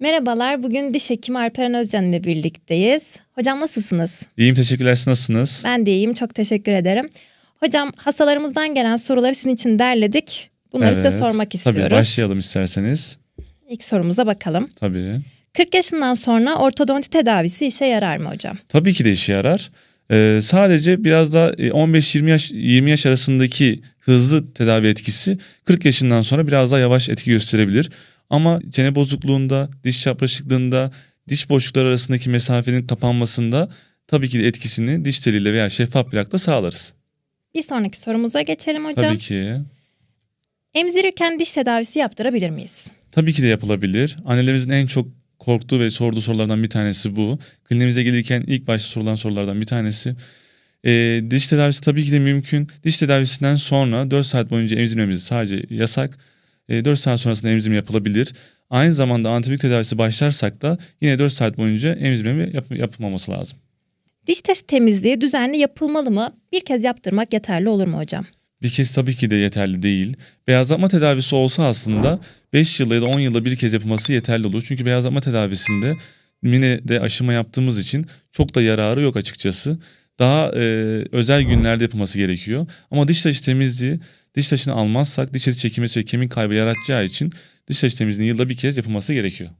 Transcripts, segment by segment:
Merhabalar, bugün diş hekimi Alperen Özcan ile birlikteyiz. Hocam nasılsınız? İyiyim teşekkürler siz nasılsınız? Ben de iyiyim, çok teşekkür ederim. Hocam hastalarımızdan gelen soruları sizin için derledik. Bunları size sormak istiyoruz. Tabii başlayalım isterseniz. İlk sorumuza bakalım. Tabii. 40 yaşından sonra ortodonti tedavisi işe yarar mı hocam? Tabii ki de işe yarar. Ee, sadece biraz da 15-20 yaş 20 yaş arasındaki hızlı tedavi etkisi 40 yaşından sonra biraz daha yavaş etki gösterebilir. Ama çene bozukluğunda, diş çapraşıklığında, diş boşlukları arasındaki mesafenin kapanmasında tabii ki de etkisini diş teliyle veya şeffaf plakla sağlarız. Bir sonraki sorumuza geçelim hocam. Tabii ki. Emzirirken diş tedavisi yaptırabilir miyiz? Tabii ki de yapılabilir. Annelerimizin en çok korktuğu ve sorduğu sorulardan bir tanesi bu. Kliniğimize gelirken ilk başta sorulan sorulardan bir tanesi. E, diş tedavisi tabii ki de mümkün. Diş tedavisinden sonra 4 saat boyunca emzirmemiz sadece yasak. E, 4 saat sonrasında emzirim yapılabilir. Aynı zamanda antibiyotik tedavisi başlarsak da yine 4 saat boyunca emzirme yap- yapılmaması lazım. Diş taşı temizliği düzenli yapılmalı mı? Bir kez yaptırmak yeterli olur mu hocam? Bir kez tabii ki de yeterli değil. Beyazlatma tedavisi olsa aslında 5 yılda ya da 10 yılda bir kez yapılması yeterli olur. Çünkü beyazlatma tedavisinde mine de aşıma yaptığımız için çok da yararı yok açıkçası. Daha e, özel günlerde yapılması gerekiyor. Ama diş taşı temizliği diş taşını almazsak diş eti çekilmesi ve kemik kaybı yaratacağı için diş taşı temizliğinin yılda bir kez yapılması gerekiyor.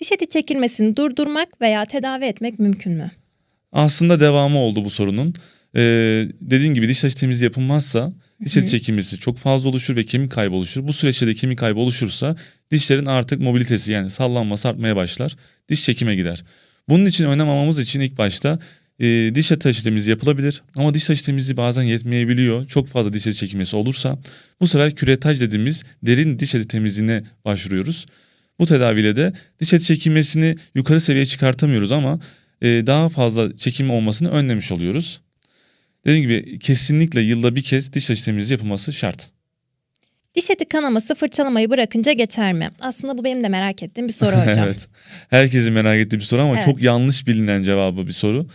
Diş eti çekilmesini durdurmak veya tedavi etmek mümkün mü? Aslında devamı oldu bu sorunun. Ee, dediğim gibi diş taşı temizliği yapılmazsa diş eti çekilmesi çok fazla oluşur ve kemik kaybı oluşur. Bu süreçte de kemik kaybı oluşursa dişlerin artık mobilitesi yani sallanması artmaya başlar. Diş çekime gider. Bunun için önlem almamız için ilk başta e, diş taşı temizliği yapılabilir. Ama diş taşı temizliği bazen yetmeyebiliyor. Çok fazla diş eti çekilmesi olursa bu sefer küretaj dediğimiz derin diş eti temizliğine başvuruyoruz. Bu tedaviyle de diş eti çekilmesini yukarı seviyeye çıkartamıyoruz ama e, daha fazla çekim olmasını önlemiş oluyoruz. Dediğim gibi kesinlikle yılda bir kez diş taşı temizliği yapılması şart. Diş eti kanaması fırçalamayı bırakınca geçer mi? Aslında bu benim de merak ettiğim bir soru hocam. evet. Herkesin merak ettiği bir soru ama Evet. çok yanlış bilinen cevabı bir soru.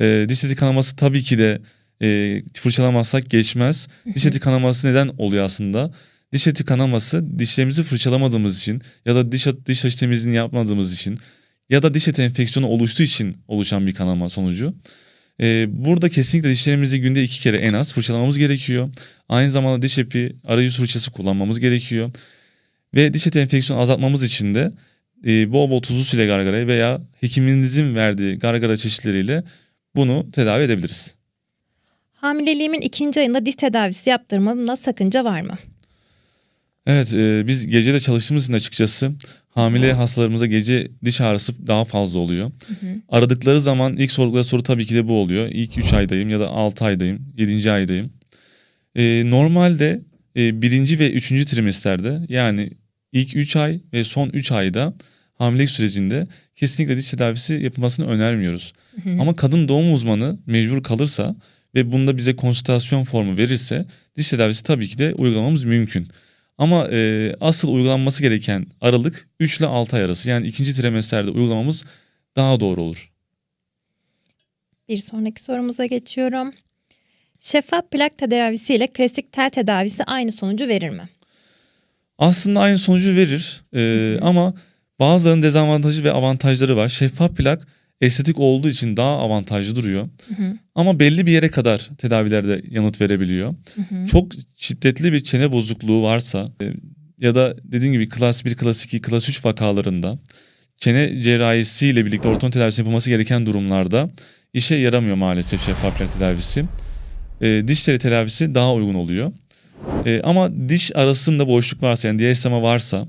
Ee, diş eti kanaması tabii ki de e, fırçalamazsak geçmez. Diş eti kanaması neden oluyor aslında? Diş eti kanaması dişlerimizi fırçalamadığımız için ya da diş, diş taşı temizliğini yapmadığımız için ya da diş eti enfeksiyonu oluştuğu için oluşan bir kanama sonucu. Ee, burada kesinlikle dişlerimizi günde iki kere en az fırçalamamız gerekiyor. Aynı zamanda diş epi arayüz fırçası kullanmamız gerekiyor. Ve diş eti enfeksiyonu azaltmamız için de e, bol bol tuzlu suyla gargara veya hekiminizin verdiği gargara çeşitleriyle bunu tedavi edebiliriz. Hamileliğimin ikinci ayında diş tedavisi yaptırmamda sakınca var mı? Evet e, biz gecede çalıştığımız için açıkçası hamile hastalarımıza gece diş ağrısı daha fazla oluyor. Aradıkları zaman ilk sordukları soru tabii ki de bu oluyor. İlk 3 aydayım ya da 6 aydayım, 7. aydayım. E, normalde e, birinci ve üçüncü trimesterde yani ilk 3 ay ve son 3 ayda hamilelik sürecinde kesinlikle diş tedavisi yapılmasını önermiyoruz. Ama kadın doğum uzmanı mecbur kalırsa ve bunda bize konsültasyon formu verirse diş tedavisi tabii ki de uygulamamız mümkün. Ama e, asıl uygulanması gereken aralık 3 ile 6 ay arası. Yani ikinci trimesterde uygulamamız daha doğru olur. Bir sonraki sorumuza geçiyorum. Şeffaf plak tedavisi ile klasik tel tedavisi aynı sonucu verir mi? Aslında aynı sonucu verir e, ama bazılarının dezavantajı ve avantajları var. Şeffaf plak estetik olduğu için daha avantajlı duruyor. Ama belli bir yere kadar tedavilerde yanıt verebiliyor. Çok şiddetli bir çene bozukluğu varsa e, ya da dediğim gibi klas 1, klas 2, klas 3 vakalarında çene cerrahisiyle birlikte ortodont tedavisi yapılması gereken durumlarda işe yaramıyor maalesef şeffaf plak tedavisi. E, diş teli tedavisi daha uygun oluyor. E, ama diş arasında boşluk varsa yani diastema varsa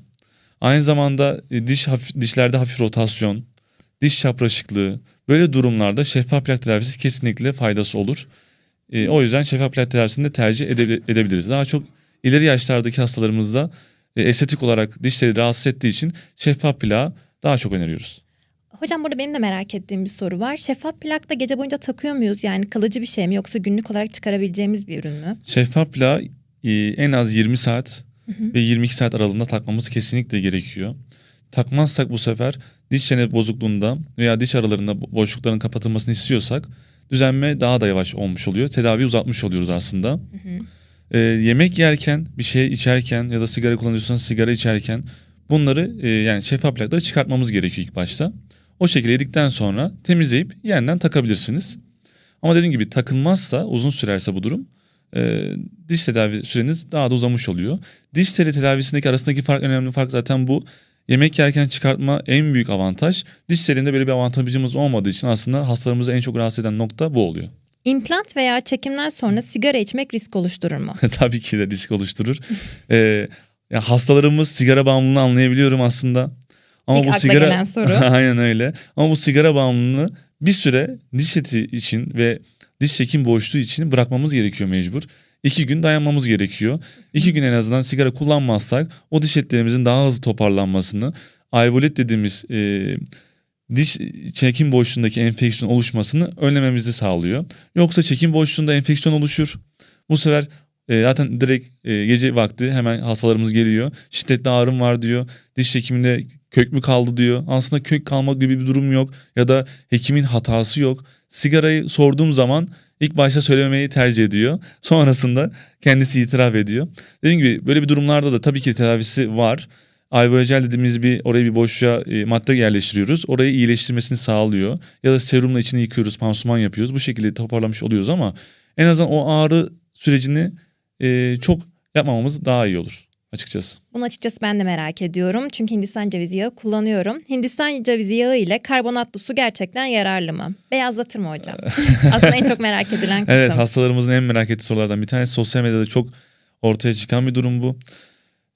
aynı zamanda e, diş hafif, dişlerde hafif rotasyon, diş çapraşıklığı böyle durumlarda şeffaf plak tedavisi kesinlikle faydası olur. E, o yüzden şeffaf plak tedavisini de tercih ede- edebiliriz. Daha çok ileri yaşlardaki hastalarımızda e, estetik olarak dişleri rahatsız ettiği için şeffaf plağı daha çok öneriyoruz. Hocam burada benim de merak ettiğim bir soru var. Şeffaf plak da gece boyunca takıyor muyuz? Yani kalıcı bir şey mi yoksa günlük olarak çıkarabileceğimiz bir ürün mü? Şeffaf plağı e, en az 20 saat ve 22 saat aralığında takmamız kesinlikle gerekiyor. Takmazsak bu sefer diş çene bozukluğunda veya diş aralarında bo- boşlukların kapatılmasını istiyorsak düzenme daha da yavaş olmuş oluyor. Tedaviyi uzatmış oluyoruz aslında. E, yemek yerken, bir şey içerken ya da sigara kullanıyorsanız sigara içerken bunları e, yani şeffaf plakları çıkartmamız gerekiyor ilk başta. O şekilde yedikten sonra temizleyip yeniden takabilirsiniz. Ama dediğim gibi takılmazsa uzun sürerse bu durum e, diş tedavi süreniz daha da uzamış oluyor. Diş teli tedavisindeki arasındaki fark önemli fark zaten bu. Yemek yerken çıkartma en büyük avantaj. Diş telinde böyle bir avantajımız olmadığı için aslında hastalarımızı en çok rahatsız eden nokta bu oluyor. İmplant veya çekimden sonra sigara içmek risk oluşturur mu? Tabii ki de risk oluşturur. Ee, ya hastalarımız sigara bağımlılığını anlayabiliyorum aslında. Ama İlk bu sigara gelen soru. aynen öyle. Ama bu sigara bağımlılığını bir süre diş eti için ve diş çekim boşluğu için bırakmamız gerekiyor mecbur. İki gün dayanmamız gerekiyor. İki gün en azından sigara kullanmazsak o diş etlerimizin daha hızlı toparlanmasını, alveolit dediğimiz e, diş çekim boşluğundaki enfeksiyon oluşmasını önlememizi sağlıyor. Yoksa çekim boşluğunda enfeksiyon oluşur. Bu sefer e, zaten direkt e, gece vakti hemen hastalarımız geliyor. Şiddetli ağrım var diyor. Diş çekiminde kök mü kaldı diyor. Aslında kök kalma gibi bir durum yok. Ya da hekimin hatası yok. Sigarayı sorduğum zaman ilk başta söylememeyi tercih ediyor. Sonrasında kendisi itiraf ediyor. Dediğim gibi böyle bir durumlarda da tabii ki tedavisi var. Alveojel dediğimiz bir oraya bir boşluğa e, madde yerleştiriyoruz. Orayı iyileştirmesini sağlıyor. Ya da serumla içini yıkıyoruz, pansuman yapıyoruz. Bu şekilde toparlamış oluyoruz ama en azından o ağrı sürecini e, çok yapmamamız daha iyi olur açıkçası. Bunu açıkçası ben de merak ediyorum. Çünkü Hindistan cevizi yağı kullanıyorum. Hindistan cevizi yağı ile karbonatlı su gerçekten yararlı mı? Beyazlatır mı hocam? Aslında en çok merak edilen kısım. Evet hastalarımızın en merak ettiği sorulardan bir tanesi sosyal medyada çok ortaya çıkan bir durum bu.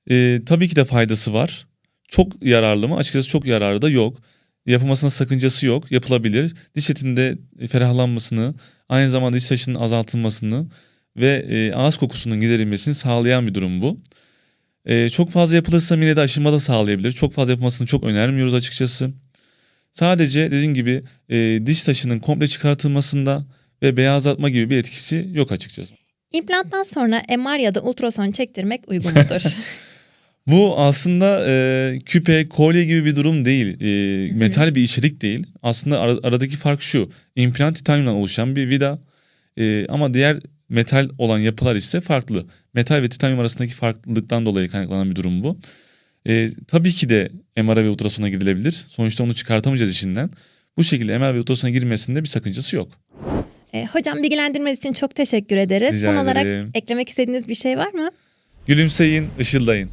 E, tabii ki de faydası var. Çok yararlı mı? Açıkçası çok yararı da yok. Yapılmasına sakıncası yok. Yapılabilir. Diş etinde ferahlanmasını, aynı zamanda diş taşının azaltılmasını ve e, ağız kokusunun giderilmesini sağlayan bir durum bu. E, çok fazla yapılırsa midede aşınma da sağlayabilir. Çok fazla yapılmasını çok önermiyoruz açıkçası. Sadece dediğim gibi e, diş taşının komple çıkartılmasında ve beyazlatma gibi bir etkisi yok açıkçası. İmplanttan sonra MR ya da ultrason çektirmek uygun mudur? Bu aslında e, küpe, kolye gibi bir durum değil. E, metal bir içerik değil. Aslında ara- aradaki fark şu. İmplant titanyumdan oluşan bir vida. E, ama diğer metal olan yapılar ise farklı. Metal ve titanyum arasındaki farklılıktan dolayı kaynaklanan bir durum bu. E, tabii ki de MR ve ultrasona girilebilir. Sonuçta onu çıkartamayacağız içinden. Bu şekilde MR ve ultrasona girmesinde bir sakıncası yok. E, hocam bilgilendirmeniz için çok teşekkür ederiz. Rica Son olarak ederim. eklemek istediğiniz bir şey var mı? Gülümseyin, ışıldayın.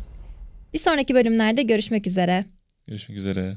Bir sonraki bölümlerde görüşmek üzere. Görüşmek üzere.